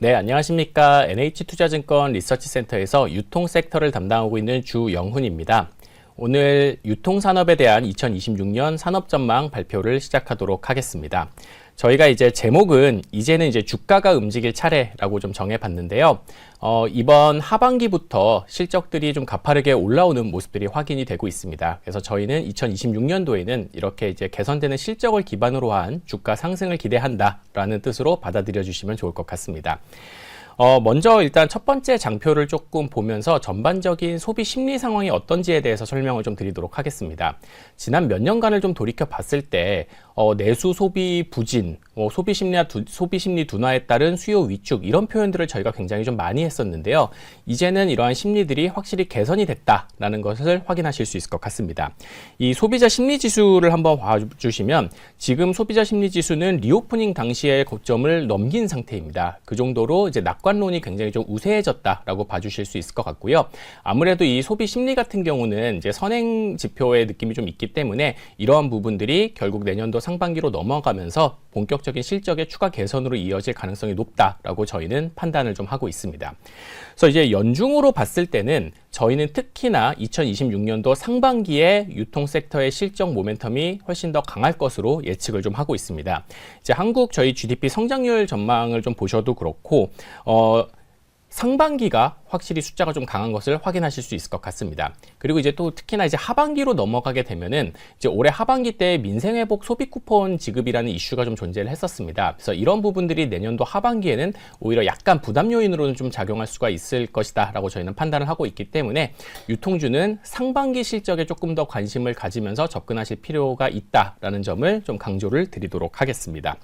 네, 안녕하십니까. NH투자증권 리서치센터에서 유통 섹터를 담당하고 있는 주영훈입니다. 오늘 유통산업에 대한 2026년 산업전망 발표를 시작하도록 하겠습니다. 저희가 이제 제목은 이제는 이제 주가가 움직일 차례라고 좀 정해봤는데요. 어, 이번 하반기부터 실적들이 좀 가파르게 올라오는 모습들이 확인이 되고 있습니다. 그래서 저희는 2026년도에는 이렇게 이제 개선되는 실적을 기반으로 한 주가 상승을 기대한다라는 뜻으로 받아들여 주시면 좋을 것 같습니다. 어, 먼저 일단 첫 번째 장표를 조금 보면서 전반적인 소비 심리 상황이 어떤지에 대해서 설명을 좀 드리도록 하겠습니다. 지난 몇 년간을 좀 돌이켜 봤을 때 어, 내수 소비 부진, 어, 소비 심리와 두, 소비 심리 둔화에 따른 수요 위축 이런 표현들을 저희가 굉장히 좀 많이 했었는데요. 이제는 이러한 심리들이 확실히 개선이 됐다라는 것을 확인하실 수 있을 것 같습니다. 이 소비자 심리 지수를 한번 봐주시면 지금 소비자 심리 지수는 리오프닝 당시의 고점을 넘긴 상태입니다. 그 정도로 이제 낙관론이 굉장히 좀 우세해졌다라고 봐주실 수 있을 것 같고요. 아무래도 이 소비 심리 같은 경우는 이제 선행 지표의 느낌이 좀 있기 때문에 이러한 부분들이 결국 내년도 상반기로 넘어가면서 본격적인 실적의 추가 개선으로 이어질 가능성이 높다라고 저희는 판단을 좀 하고 있습니다. 그래서 이제 연중으로 봤을 때는 저희는 특히나 2026년도 상반기에 유통 섹터의 실적 모멘텀이 훨씬 더 강할 것으로 예측을 좀 하고 있습니다. 이제 한국 저희 GDP 성장률 전망을 좀 보셔도 그렇고 어 상반기가 확실히 숫자가 좀 강한 것을 확인하실 수 있을 것 같습니다. 그리고 이제 또 특히나 이제 하반기로 넘어가게 되면은 이제 올해 하반기 때 민생회복 소비 쿠폰 지급이라는 이슈가 좀 존재를 했었습니다. 그래서 이런 부분들이 내년도 하반기에는 오히려 약간 부담 요인으로는 좀 작용할 수가 있을 것이다라고 저희는 판단을 하고 있기 때문에 유통주는 상반기 실적에 조금 더 관심을 가지면서 접근하실 필요가 있다라는 점을 좀 강조를 드리도록 하겠습니다.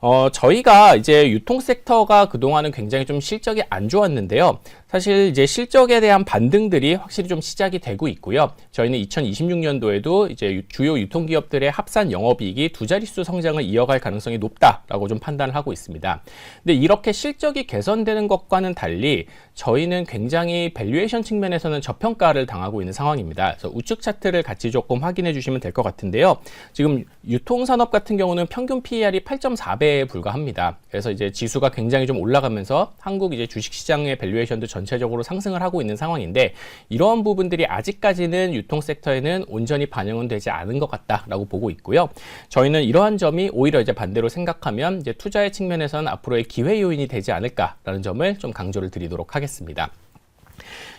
어, 저희가 이제 유통 섹터가 그동안은 굉장히 좀 실적이 안 좋았는데요. 사실 이제 실적에 대한 반등들이 확실히 좀 시작이 되고 있고요. 저희는 2026년도에도 이제 주요 유통기업들의 합산 영업이익이 두 자릿수 성장을 이어갈 가능성이 높다라고 좀 판단을 하고 있습니다. 근데 이렇게 실적이 개선되는 것과는 달리 저희는 굉장히 밸류에이션 측면에서는 저평가를 당하고 있는 상황입니다. 그래서 우측 차트를 같이 조금 확인해 주시면 될 것 같은데요. 지금 유통산업 같은 경우는 평균 PER이 8.4배에 불과합니다. 그래서 이제 지수가 굉장히 좀 올라가면서 한국 이제 주식시장의 밸류에이션도 전 체적으로 상승을 하고 있는 상황인데 이러한 부분들이 아직까지는 유통 섹터에는 온전히 반영은 되지 않은 것 같다라고 보고 있고요. 저희는 이러한 점이 오히려 이제 반대로 생각하면 이제 투자의 측면에서는 앞으로의 기회 요인이 되지 않을까라는 점을 좀 강조를 드리도록 하겠습니다.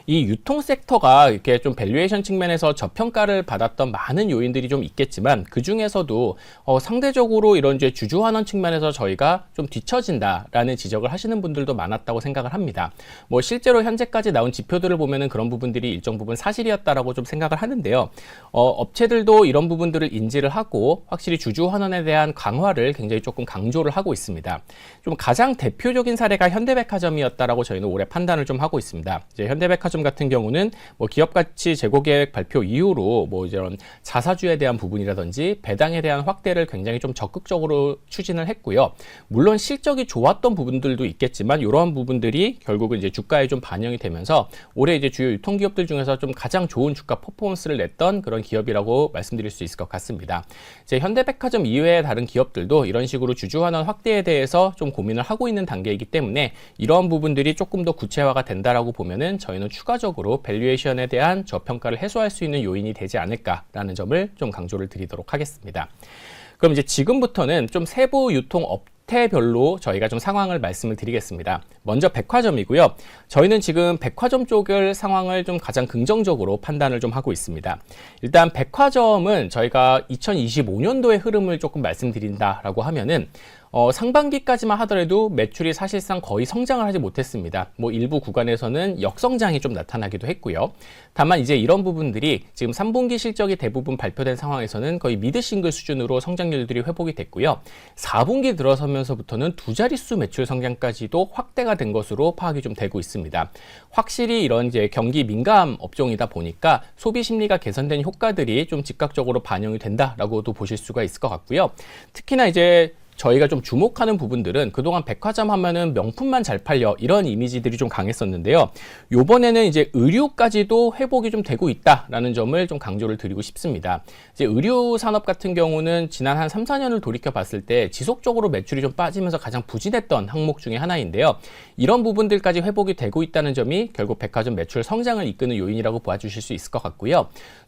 이 유통 섹터가 이렇게 좀 밸류에이션 측면에서 저평가를 받았던 많은 요인들이 좀 있겠지만 그 중에서도 어, 상대적으로 이런 이제 주주 환원 측면에서 저희가 좀 뒤처진다라는 지적을 하시는 분들도 많았다고 생각을 합니다. 뭐 실제로 현재까지 나온 지표들을 보면은 그런 부분들이 일정 부분 사실이었다라고 좀 생각을 하는데요. 어, 업체들도 이런 부분들을 인지를 하고 확실히 주주 환원에 대한 강화를 굉장히 조금 강조를 하고 있습니다. 좀 가장 대표적인 사례가 현대백화점이었다라고 저희는 올해 판단을 좀 하고 있습니다. 이제 현대백화점 같은 경우는 뭐 기업 가치 재고 계획 발표 이후로 뭐 이런 자사주에 대한 부분이라든지 배당에 대한 확대를 굉장히 좀 적극적으로 추진을 했고요. 물론 실적이 좋았던 부분들도 있겠지만 이러한 부분들이 결국은 이제 주가에 좀 반영이 되면서 올해 이제 주요 유통 기업들 중에서 좀 가장 좋은 주가 퍼포먼스를 냈던 그런 기업이라고 말씀드릴 수 있을 것 같습니다. 이제 현대백화점 이외의 다른 기업들도 이런 식으로 주주 환원 확대에 대해서 좀 고민을 하고 있는 단계이기 때문에 이러한 부분들이 조금 더 구체화가 된다라고 보면은 저희는 추가 적으로 밸류에이션에 대한 저평가를 해소할 수 있는 요인이 되지 않을까라는 점을 좀 강조를 드리도록 하겠습니다. 그럼 이제 지금부터는 좀 세부 유통 업 형태별로 저희가 좀 상황을 말씀을 드리겠습니다. 먼저 백화점이고요. 저희는 지금 백화점 쪽을 상황을 좀 가장 긍정적으로 판단을 좀 하고 있습니다. 일단 백화점은 저희가 2025년도의 흐름을 조금 말씀드린다라고 하면은 어, 상반기까지만 하더라도 매출이 사실상 거의 성장을 하지 못했습니다. 뭐 일부 구간에서는 역성장이 좀 나타나기도 했고요. 다만 이제 이런 부분들이 지금 3분기 실적이 대부분 발표된 상황에서는 거의 미드 싱글 수준으로 성장률들이 회복이 됐고요. 4분기 들어서면서부터는 두 자릿수 매출 성장까지도 확대가 된 것으로 파악이 좀 되고 있습니다. 확실히 이런 이제 경기 민감 업종이다 보니까 소비 심리가 개선된 효과들이 좀 즉각적으로 반영이 된다라고도 보실 수가 있을 것 같고요. 특히나 이제 저희가 좀 주목하는 부분들은 그동안 백화점 하면은 명품만 잘 팔려 이런 이미지들이 좀 강했었는데요. 요번에는 이제 의류까지도 회복이 좀 되고 있다라는 점을 좀 강조를 드리고 싶습니다. 이제 의류 산업 같은 경우는 지난 한 3, 4년을 돌이켜 봤을 때 지속적으로 매출이 좀 빠지면서 가장 부진했던 항목 중에 하나인데요. 이런 부분들까지 회복이 되고 있다는 점이 결국 백화점 매출 성장을 이끄는 요인이라고 보아주실 수 있을 것 같고요.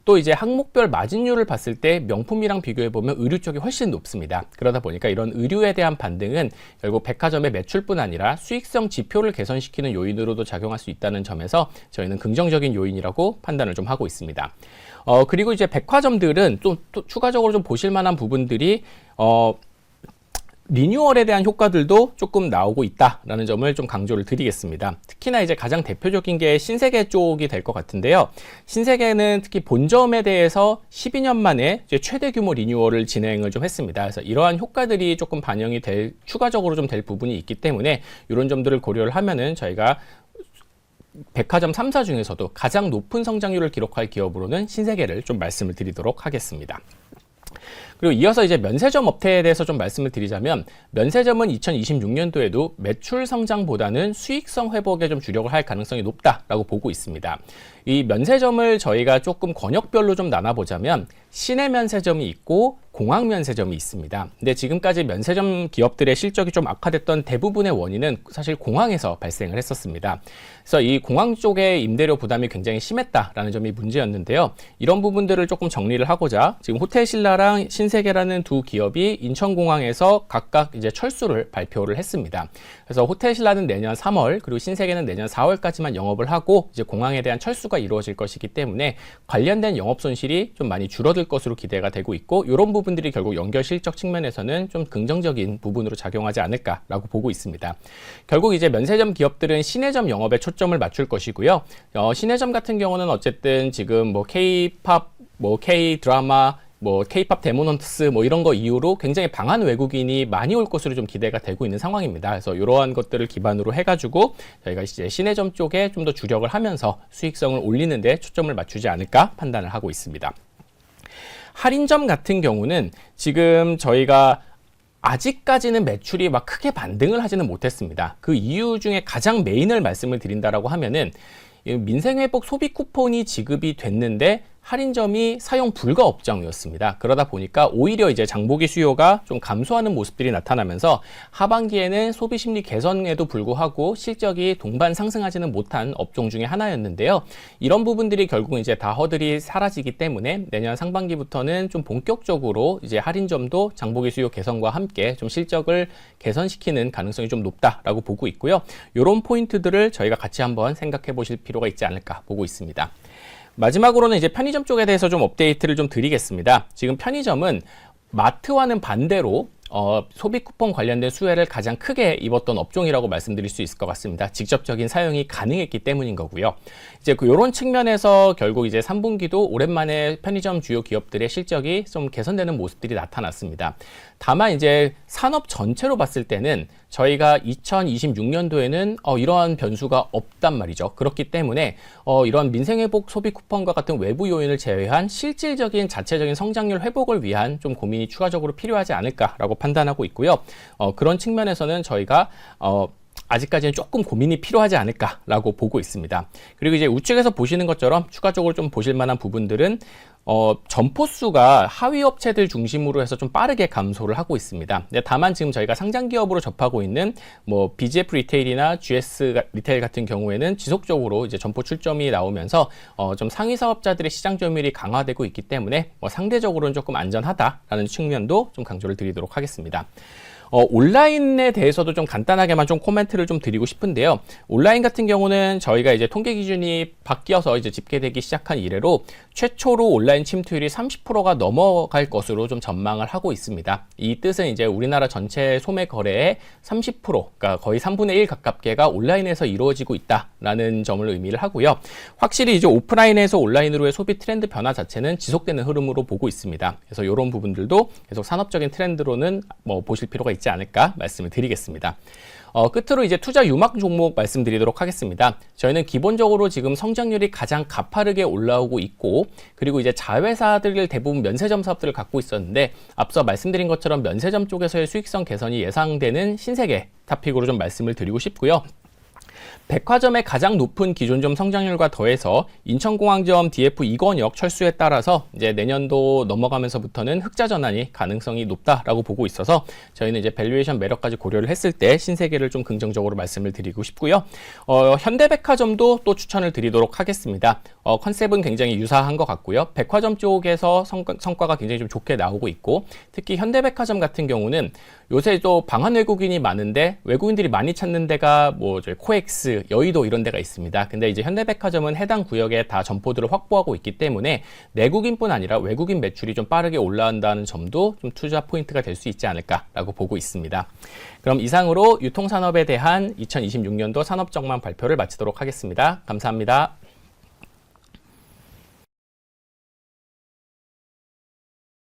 또 이제 항목별 마진율을 봤을 때 명품이랑 비교해 보면 의류 쪽이 훨씬 높습니다. 그러다 보니까 이런 의류에 대한 반등은 결국 백화점의 매출뿐 아니라 수익성 지표를 개선시키는 요인으로도 작용할 수 있다는 점에서 저희는 긍정적인 요인이라고 판단을 좀 하고 있습니다. 어, 그리고 이제 백화점들은 또, 또 추가적으로 좀 보실 만한 부분들이 어, 리뉴얼에 대한 효과들도 조금 나오고 있다라는 점을 좀 강조를 드리겠습니다. 특히나 이제 가장 대표적인 게 신세계 쪽이 될 것 같은데요. 신세계는 특히 본점에 대해서 12년 만에 최대 규모 리뉴얼을 진행을 좀 했습니다. 그래서 이러한 효과들이 조금 반영이 될 추가적으로 좀 될 부분이 있기 때문에 이런 점들을 고려를 하면은 저희가 백화점 3사 중에서도 가장 높은 성장률을 기록할 기업으로는 신세계를 좀 말씀을 드리도록 하겠습니다. 그리고 이어서 이제 면세점 업태에 대해서 좀 말씀을 드리자면 면세점은 2026년도에도 매출 성장보다는 수익성 회복에 좀 주력을 할 가능성이 높다라고 보고 있습니다. 이 면세점을 저희가 조금 권역별로 좀 나눠보자면 시내 면세점이 있고 공항 면세점이 있습니다. 근데 지금까지 면세점 기업들의 실적이 좀 악화됐던 대부분의 원인은 사실 공항에서 발생을 했었습니다. 그래서 이 공항 쪽의 임대료 부담이 굉장히 심했다라는 점이 문제였는데요. 이런 부분들을 조금 정리를 하고자 지금 호텔신라랑 신세계라는 두 기업이 인천공항에서 각각 이제 철수를 발표를 했습니다. 그래서 호텔신라는 내년 3월 그리고 신세계는 내년 4월까지만 영업을 하고 이제 공항에 대한 철수가 이루어질 것이기 때문에 관련된 영업 손실이 좀 많이 줄어들 것으로 기대가 되고 있고 이런 부분 들이 결국 연결 실적 측면에서는 좀 긍정적인 부분으로 작용하지 않을까라고 보고 있습니다. 결국 이제 면세점 기업들은 시내점 영업에 초점을 맞출 것이고요. 어, 시내점 같은 경우는 어쨌든 지금 뭐 K-팝, 뭐 K 드라마 뭐 K-팝 데모넌트스 뭐 이런 거 이후로 굉장히 방한 외국인이 많이 올 것으로 좀 기대가 되고 있는 상황입니다. 그래서 이러한 것들을 기반으로 해가지고 저희가 이제 시내점 쪽에 좀 더 주력을 하면서 수익성을 올리는데 초점을 맞추지 않을까 판단을 하고 있습니다. 할인점 같은 경우는 지금 저희가 아직까지는 매출이 막 크게 반등을 하지는 못했습니다. 그 이유 중에 가장 메인을 말씀을 드린다라고 하면은 민생회복 소비 쿠폰이 지급이 됐는데 할인점이 사용 불가 업장이었습니다. 그러다 보니까 오히려 이제 장보기 수요가 좀 감소하는 모습들이 나타나면서 하반기에는 소비 심리 개선에도 불구하고 실적이 동반 상승하지는 못한 업종 중에 하나였는데요. 이런 부분들이 결국 이제 다 허들이 사라지기 때문에 내년 상반기부터는 좀 본격적으로 이제 할인점도 장보기 수요 개선과 함께 좀 실적을 개선시키는 가능성이 좀 높다라고 보고 있고요. 이런 포인트들을 저희가 같이 한번 생각해 보실 필요가 있지 않을까 보고 있습니다. 마지막으로는 이제 편의점 쪽에 대해서 좀 업데이트를 좀 드리겠습니다. 지금 편의점은 마트와는 반대로 어, 소비 쿠폰 관련된 수혜를 가장 크게 입었던 업종이라고 말씀드릴 수 있을 것 같습니다. 직접적인 사용이 가능했기 때문인 거고요. 이제 그 이런 측면에서 결국 이제 3분기도 오랜만에 편의점 주요 기업들의 실적이 좀 개선되는 모습들이 나타났습니다. 다만 이제 산업 전체로 봤을 때는 저희가 2026년도에는 어, 이러한 변수가 없단 말이죠. 그렇기 때문에 어, 이러한 민생회복 소비 쿠폰과 같은 외부 요인을 제외한 실질적인 자체적인 성장률 회복을 위한 좀 고민이 추가적으로 필요하지 않을까라고 판단하고 있고요. 어, 그런 측면에서는 저희가 어, 아직까지는 조금 고민이 필요하지 않을까라고 보고 있습니다. 그리고 이제 우측에서 보시는 것처럼 추가적으로 좀 보실 만한 부분들은 어, 점포 수가 하위 업체들 중심으로 해서 좀 빠르게 감소를 하고 있습니다. 다만 지금 저희가 상장 기업으로 접하고 있는 뭐 BGF 리테일이나 GS 리테일 같은 경우에는 지속적으로 이제 점포 출점이 나오면서 어, 좀 상위 사업자들의 시장 점유율이 강화되고 있기 때문에 뭐 상대적으로는 조금 안전하다라는 측면도 좀 강조를 드리도록 하겠습니다. 어, 온라인에 대해서도 좀 간단하게만 좀 코멘트를 좀 드리고 싶은데요. 온라인 같은 경우는 저희가 이제 통계 기준이 바뀌어서 이제 집계되기 시작한 이래로 최초로 온라인 침투율이 30%가 넘어갈 것으로 좀 전망을 하고 있습니다. 이 뜻은 이제 우리나라 전체 소매 거래의 30%, 그러니까 거의 3분의 1 가깝게가 온라인에서 이루어지고 있다라는 점을 의미를 하고요. 확실히 이제 오프라인에서 온라인으로의 소비 트렌드 변화 자체는 지속되는 흐름으로 보고 있습니다. 그래서 이런 부분들도 계속 산업적인 트렌드로는 뭐 보실 필요가 있 있지 않을까 말씀을 드리겠습니다. 어, 끝으로 이제 투자 유망 종목 말씀드리도록 하겠습니다. 저희는 기본적으로 지금 성장률이 가장 가파르게 올라오고 있고, 그리고 이제 자회사들 대부분 면세점 사업들을 갖고 있었는데, 앞서 말씀드린 것처럼 면세점 쪽에서의 수익성 개선이 예상되는 신세계 타픽으로 좀 말씀을 드리고 싶고요. 백화점의 가장 높은 기존점 성장률과 더해서 인천공항점 DF 이권역 철수에 따라서 이제 내년도 넘어가면서부터는 흑자 전환이 가능성이 높다라고 보고 있어서 저희는 이제 밸류에이션 매력까지 고려를 했을 때 신세계를 좀 긍정적으로 말씀을 드리고 싶고요. 어, 현대백화점도 또 추천을 드리도록 하겠습니다. 어, 컨셉은 굉장히 유사한 것 같고요. 백화점 쪽에서 성, 성과가 굉장히 좀 좋게 나오고 있고 특히 현대백화점 같은 경우는 요새 또 방한 외국인이 많은데 외국인들이 많이 찾는 데가 뭐 저희 코엑스, 여의도 이런 데가 있습니다. 근데 이제 현대백화점은 해당 구역에 다 점포들을 확보하고 있기 때문에 내국인뿐 아니라 외국인 매출이 좀 빠르게 올라간다는 점도 좀 투자 포인트가 될 수 있지 않을까라고 보고 있습니다. 그럼 이상으로 유통산업에 대한 2026년도 산업정망 발표를 마치도록 하겠습니다. 감사합니다.